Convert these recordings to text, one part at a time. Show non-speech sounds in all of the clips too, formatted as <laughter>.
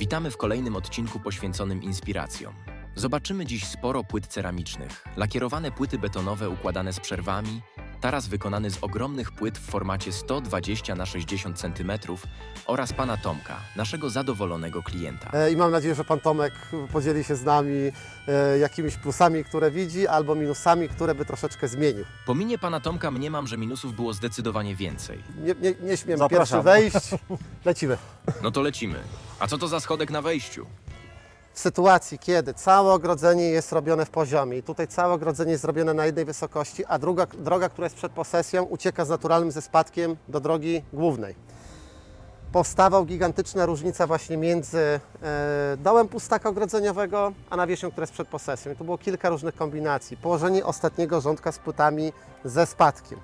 Witamy w kolejnym odcinku poświęconym inspiracjom. Zobaczymy dziś sporo płyt ceramicznych, lakierowane płyty betonowe układane z przerwami, taras wykonany z ogromnych płyt w formacie 120 na 60 cm oraz pana Tomka, naszego zadowolonego klienta. E, I mam nadzieję, że Pan Tomek podzieli się z nami e, jakimiś plusami, które widzi, albo minusami, które by troszeczkę zmienił. Po minie pana Tomka mniemam, że minusów było zdecydowanie więcej. Nie, nie, nie śmiem Zapraszam. pierwszy wejść. <laughs> Lecimy. No to lecimy. A co to za schodek na wejściu? W sytuacji, kiedy całe ogrodzenie jest robione w poziomie i tutaj całe ogrodzenie jest zrobione na jednej wysokości, a druga, droga, która jest przed posesją, ucieka z naturalnym ze spadkiem do drogi głównej. Powstawał gigantyczna różnica właśnie między e, dołem pustaka ogrodzeniowego, a nawierzchnią, która jest przed posesją. I tu było kilka różnych kombinacji. Położenie ostatniego rządka z płytami ze spadkiem.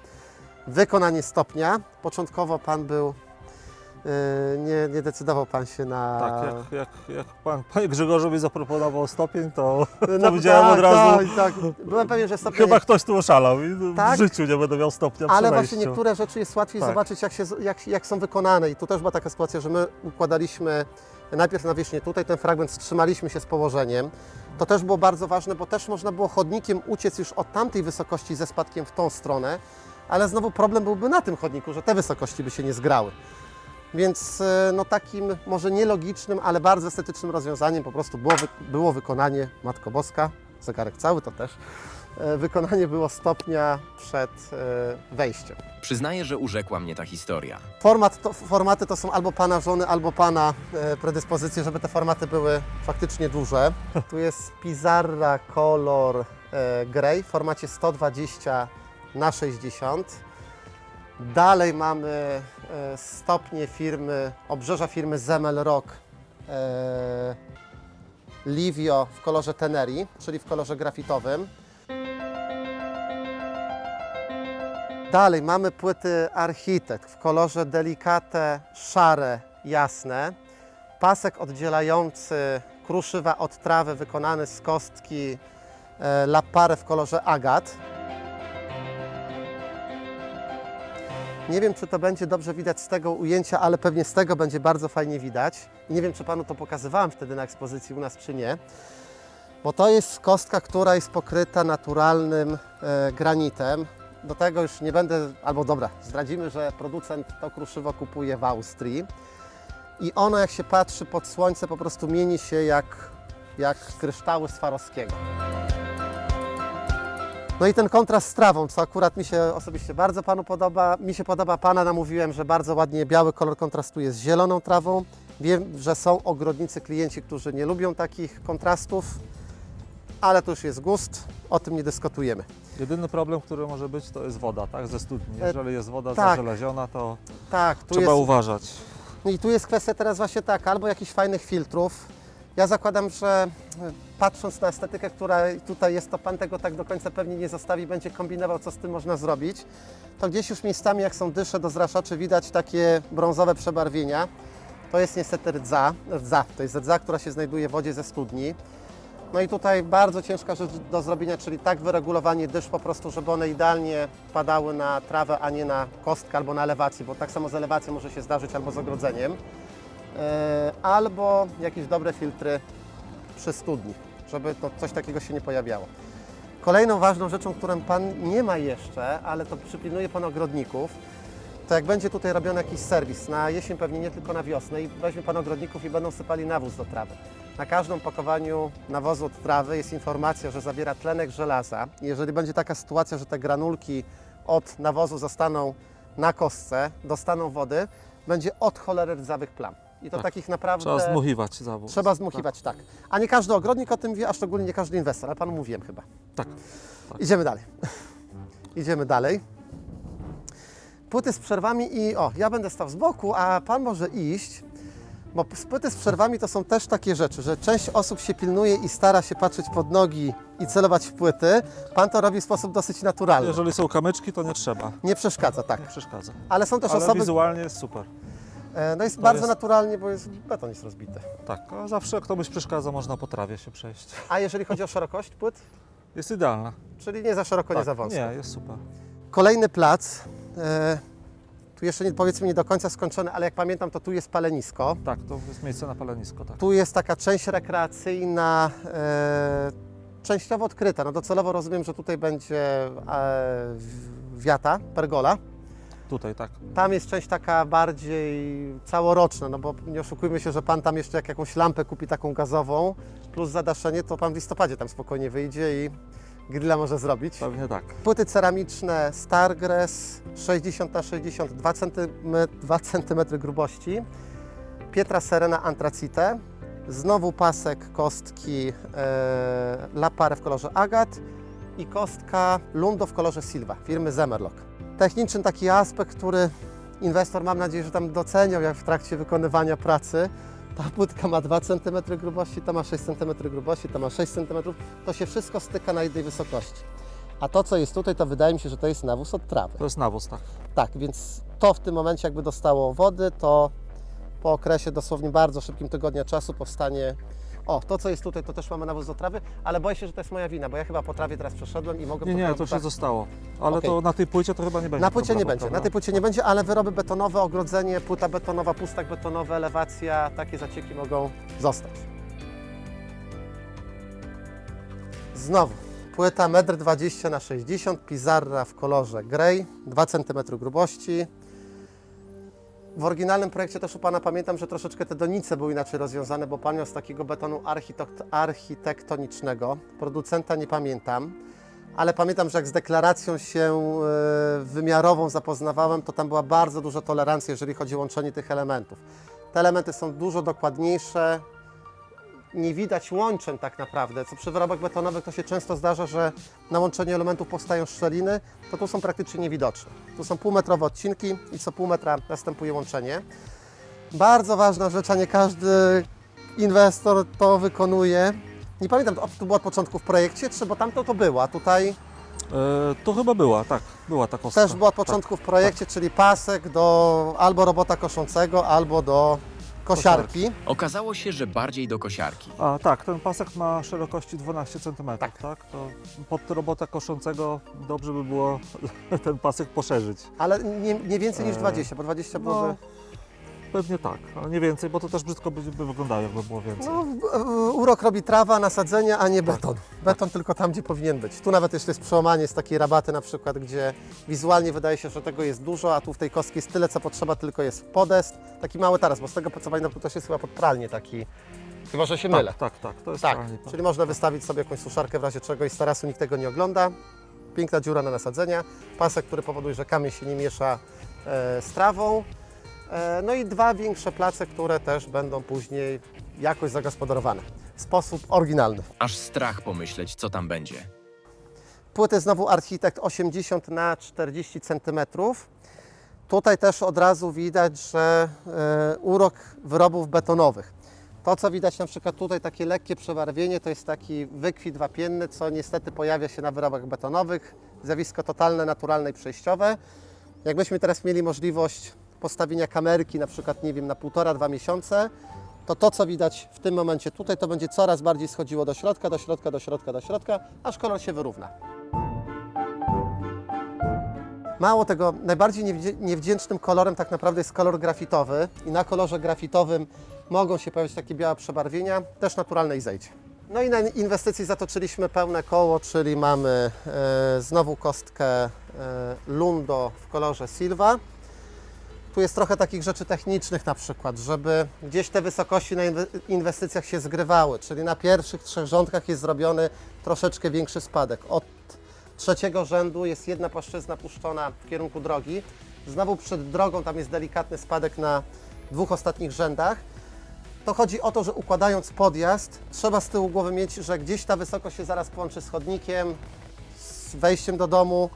Wykonanie stopnia. Początkowo Pan był, nie, nie decydował Pan się na... Tak, jak, jak, jak pan, panie Grzegorzu mi zaproponował stopień, to, No, <laughs> widziałem tak, od razu. Tak, tak. Byłem pewien, że stopień... Chyba ktoś tu oszalał i Tak? w życiu nie będę miał stopnia Ale właśnie niektóre rzeczy jest łatwiej Tak. zobaczyć, jak, się, jak, jak są wykonane. I tu też była taka sytuacja, że my układaliśmy najpierw nawierzchnię tutaj, ten fragment wstrzymaliśmy się z położeniem. To też było bardzo ważne, bo też można było chodnikiem uciec już od tamtej wysokości ze spadkiem w tą stronę, ale znowu problem byłby na tym chodniku, że te wysokości by się nie zgrały. Więc e, no takim może nielogicznym, ale bardzo estetycznym rozwiązaniem po prostu było, było wykonanie Matko Boska, zegarek cały to też, e, wykonanie było stopnia przed e, wejściem. Przyznaję, że urzekła mnie ta historia. Format to, formaty to są albo pana żony, albo pana predyspozycje, żeby te formaty były faktycznie duże. <laughs> Tu jest Pizarra Color Grey w formacie 120 na 60. Dalej mamy stopnie firmy, obrzeża firmy Zemel Rock e, Livio w kolorze Teneri, czyli w kolorze grafitowym. Dalej mamy płyty Architekt w kolorze delikate, szare, jasne. Pasek oddzielający kruszywa od trawy wykonany z kostki e, lapare w kolorze agat. Nie wiem, czy to będzie dobrze widać z tego ujęcia, ale pewnie z tego będzie bardzo fajnie widać. Nie wiem, czy Panu to pokazywałem wtedy na ekspozycji u nas, czy nie. Bo to jest kostka, która jest pokryta naturalnym e, granitem. Do tego już nie będę, albo dobra, zdradzimy, że producent to kruszywo kupuje w Austrii. I ono, jak się patrzy pod słońce, po prostu mieni się jak, jak kryształy Swarowskiego. No i ten kontrast z trawą, co akurat mi się osobiście bardzo Panu podoba. Mi się podoba Pana, namówiłem, że bardzo ładnie biały kolor kontrastuje z zieloną trawą. Wiem, że są ogrodnicy, klienci, którzy nie lubią takich kontrastów, ale to już jest gust, o tym nie dyskutujemy. Jedyny problem, który może być, to jest woda, tak? Ze studni. E, Jeżeli jest woda tak. zażeleziona, to Tak, trzeba jest, uważać. No i tu jest kwestia teraz właśnie tak, albo jakichś fajnych filtrów. Ja zakładam, że e, patrząc na estetykę, która tutaj jest, to Pan tego tak do końca pewnie nie zostawi, będzie kombinował, co z tym można zrobić. To gdzieś już miejscami, jak są dysze do zraszaczy, widać takie brązowe przebarwienia. To jest niestety rdza, rdza, to jest rdza, która się znajduje w wodzie ze studni. No i tutaj bardzo ciężka rzecz do zrobienia, czyli tak wyregulowanie dysz po prostu, żeby one idealnie padały na trawę, a nie na kostkę albo na elewację, bo tak samo z elewacją może się zdarzyć albo z ogrodzeniem. E, albo jakieś dobre filtry przy studni, żeby to coś takiego się nie pojawiało. Kolejną ważną rzeczą, którą Pan nie ma jeszcze, ale to przypilnuje Pan ogrodników, to jak będzie tutaj robiony jakiś serwis, na jesień pewnie nie tylko na wiosnę i weźmie Pan ogrodników i będą sypali nawóz do trawy. Na każdym pakowaniu nawozu od trawy jest informacja, że zawiera tlenek żelaza. Jeżeli będzie taka sytuacja, że te granulki od nawozu zostaną na kostce, dostaną wody, będzie od cholery rdzawych plam. I to Tak. takich naprawdę... Trzeba zmuchiwać zawód. Trzeba zmuchiwać, tak. A nie każdy ogrodnik o tym wie, a szczególnie nie każdy inwestor, ale Panu mówiłem chyba. Tak. tak. Idziemy dalej. Idziemy dalej. Płyty z przerwami i o, ja będę stał z boku, a Pan może iść, bo płyty z przerwami to są też takie rzeczy, że część osób się pilnuje i stara się patrzeć pod nogi i celować w płyty. Pan to robi w sposób dosyć naturalny. Jeżeli są kamyczki, to nie trzeba. Nie przeszkadza, tak. Nie przeszkadza. Ale są też Ale osoby, wizualnie jest super. E, no jest to bardzo jest- naturalnie, bo jest, beton jest rozbity. Tak, a zawsze jak komuś przeszkadza, można po trawie się przejść. A jeżeli chodzi o szerokość płyt? Jest idealna. Czyli nie za szeroko, nie tak, za wąsko. Nie, jest super. Kolejny plac. E, Tu jeszcze nie, powiedzmy nie do końca skończone, ale jak pamiętam, to tu jest palenisko. Tak, to jest miejsce na palenisko, tak. Tu jest taka część rekreacyjna, e, częściowo odkryta. No docelowo rozumiem, że tutaj będzie e, wiata, pergola. Tutaj, tak. Tam jest część taka bardziej całoroczna, no bo nie oszukujmy się, że Pan tam jeszcze jak jakąś lampę kupi taką gazową, plus zadaszenie, to Pan w listopadzie tam spokojnie wyjdzie i grilla może zrobić. Pewnie tak. Płyty ceramiczne Stargres 60 na 60 2 cm, 2 cm grubości. Pietra Serena Antracite. Znowu pasek kostki e, Lapare w kolorze agat i kostka Lundo w kolorze Silva firmy Zemerlock. Techniczny taki aspekt, który inwestor mam nadzieję, że tam doceniał jak w trakcie wykonywania pracy. Ta płytka ma 2 cm grubości, ta ma 6 cm grubości, ta ma 6 cm. To się wszystko styka na jednej wysokości. A to, co jest tutaj, to wydaje mi się, że to jest nawóz od trawy. To jest nawóz, tak. Tak, więc to w tym momencie jakby dostało wody, to po okresie dosłownie bardzo szybkim tygodnia czasu powstanie... O, to co jest tutaj, to też mamy nawóz do trawy, ale boję się, że to jest moja wina, bo ja chyba po trawie teraz przeszedłem i mogę... Nie, nie, to się zostało. Ale Okej. to na tej płycie to chyba nie będzie Na płycie nie będzie, na prawda? tej płycie nie będzie, ale wyroby betonowe, ogrodzenie, płyta betonowa, pustak betonowy, elewacja, takie zacieki mogą zostać. Znowu, płyta 1,20 m na 60 Pizarra w kolorze grey, 2 cm grubości. W oryginalnym projekcie też u Pana pamiętam, że troszeczkę te donice były inaczej rozwiązane, bo Pan miał z takiego betonu architekt, architektonicznego. Producenta nie pamiętam, ale pamiętam, że jak z deklaracją się e, wymiarową zapoznawałem, to tam była bardzo duża tolerancja, jeżeli chodzi o łączenie tych elementów. Te elementy są dużo dokładniejsze, nie widać łączeń tak naprawdę, co przy wyrobach betonowych to się często zdarza, że na łączeniu elementów powstają szczeliny, to tu są praktycznie niewidoczne. Tu są półmetrowe odcinki i co pół metra następuje łączenie. Bardzo ważna rzecz, a nie każdy inwestor to wykonuje. Nie pamiętam, to było od początku w projekcie, czy bo tamto to było, a tutaj E, to chyba była, tak. Była ta kostka. też było od początku w projekcie, czyli pasek do albo robota koszącego, albo do kosiarki. Okazało się, że bardziej do kosiarki. A tak, ten pasek ma szerokości 12 cm, Tak. tak. To pod robota koszącego dobrze by było <laughs> ten pasek poszerzyć. Ale nie, nie więcej niż Eee, 20, bo 20 byłoby... Pewnie tak, ale nie więcej, bo to też brzydko by, by wyglądało, jakby było więcej. No, w- urok robi trawa, nasadzenia, a nie beton. Beton tylko tam, gdzie powinien być. Tu nawet jeśli jest przełamanie z takiej rabaty na przykład, gdzie wizualnie wydaje się, że tego jest dużo, a tu w tej kostki jest tyle, co potrzeba, tylko jest podest. Taki mały taras, bo z tego co pamiętam, tu też jest chyba podpralnie taki. Chyba, że się mylę. tak, tak, tak, to jest Tak, tak. czyli można wystawić sobie jakąś suszarkę w razie czego i z tarasu nikt tego nie ogląda. Piękna dziura na nasadzenia, pasek, który powoduje, że kamień się nie miesza e, z trawą. E, no i dwa większe place, które też będą później jakoś zagospodarowane w sposób oryginalny. Aż strach pomyśleć, co tam będzie. Płyty znowu Architekt 80 na 40 cm. Tutaj też od razu widać, że e, urok wyrobów betonowych. To, co widać na przykład tutaj, takie lekkie przebarwienie, to jest taki wykwit wapienny, co niestety pojawia się na wyrobach betonowych. Zjawisko totalne, naturalne i przejściowe. Jakbyśmy teraz mieli możliwość postawienia kamerki, na przykład, nie wiem, na półtora, dwa miesiące, to to, co widać w tym momencie tutaj, to będzie coraz bardziej schodziło do środka, do środka, do środka, do środka, aż kolor się wyrówna. Mało tego, najbardziej niewdzięcznym kolorem tak naprawdę jest kolor grafitowy i na kolorze grafitowym mogą się pojawić takie białe przebarwienia, też naturalne i zejdzie. No i na inwestycji zatoczyliśmy pełne koło, czyli mamy e, znowu kostkę e, Lundo w kolorze Silva. Tu jest trochę takich rzeczy technicznych na przykład, żeby gdzieś te wysokości na inwe- inwestycjach się zgrywały, czyli na pierwszych trzech rządkach jest zrobiony troszeczkę większy spadek. Od trzeciego rzędu jest jedna płaszczyzna puszczona w kierunku drogi. Znowu przed drogą tam jest delikatny spadek na dwóch ostatnich rzędach. To chodzi o to, że układając podjazd, trzeba z tyłu głowy mieć, że gdzieś ta wysokość się zaraz połączy z chodnikiem, z wejściem do domu.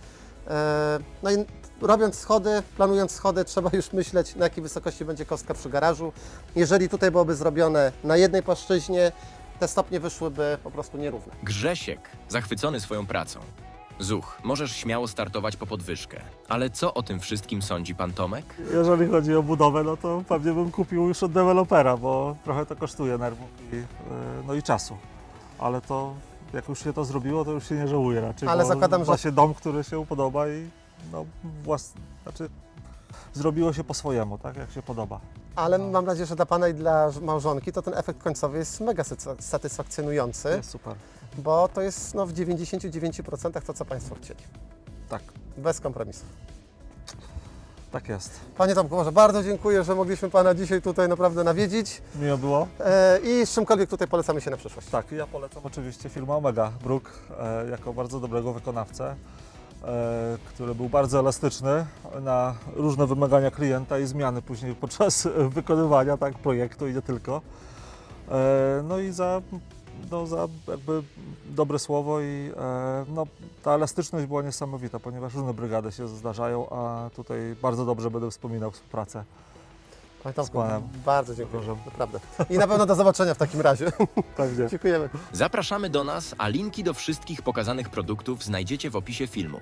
E, No i robiąc schody, planując schody, trzeba już myśleć, na jakiej wysokości będzie kostka przy garażu. Jeżeli tutaj byłoby zrobione na jednej płaszczyźnie, te stopnie wyszłyby po prostu nierówne. Grzesiek, zachwycony swoją pracą. Zuch, możesz śmiało startować po podwyżkę. Ale co o tym wszystkim sądzi pan Tomek? Jeżeli chodzi o budowę, no to pewnie bym kupił już od dewelopera, bo trochę to kosztuje nerwów i, e, no i czasu. Ale to, jak już się to zrobiło, to już się nie żałuje raczej, Ale bo zakładam, że- się dom, który się podoba i no włas... znaczy zrobiło się po swojemu, tak jak się podoba. Ale mam nadzieję, że dla Pana i dla małżonki to ten efekt końcowy jest mega satysfakcjonujący, Jest super. bo to jest no, w 99% to, co Państwo chcieli. Tak, Bez kompromisów. tak jest. Panie Tomku, może bardzo dziękuję, że mogliśmy Pana dzisiaj tutaj naprawdę nawiedzić Miło było. e, i z czymkolwiek tutaj polecamy się na przyszłość. Tak, ja polecam oczywiście firmę Omega Brook e, jako bardzo dobrego wykonawcę, który był bardzo elastyczny na różne wymagania klienta i zmiany później <laughs> podczas e, wykonywania tak, projektu i nie tylko. E, no i za, no, za jakby dobre słowo i e, no, ta elastyczność była niesamowita, ponieważ różne brygady się zdarzają, a tutaj bardzo dobrze będę wspominał współpracę. Panie Tomku, Skłaniam. bardzo dziękuję, Proszę. naprawdę. I na pewno do zobaczenia w takim razie. <laughs> Także. Dziękujemy. Zapraszamy do nas, a linki do wszystkich pokazanych produktów znajdziecie w opisie filmu.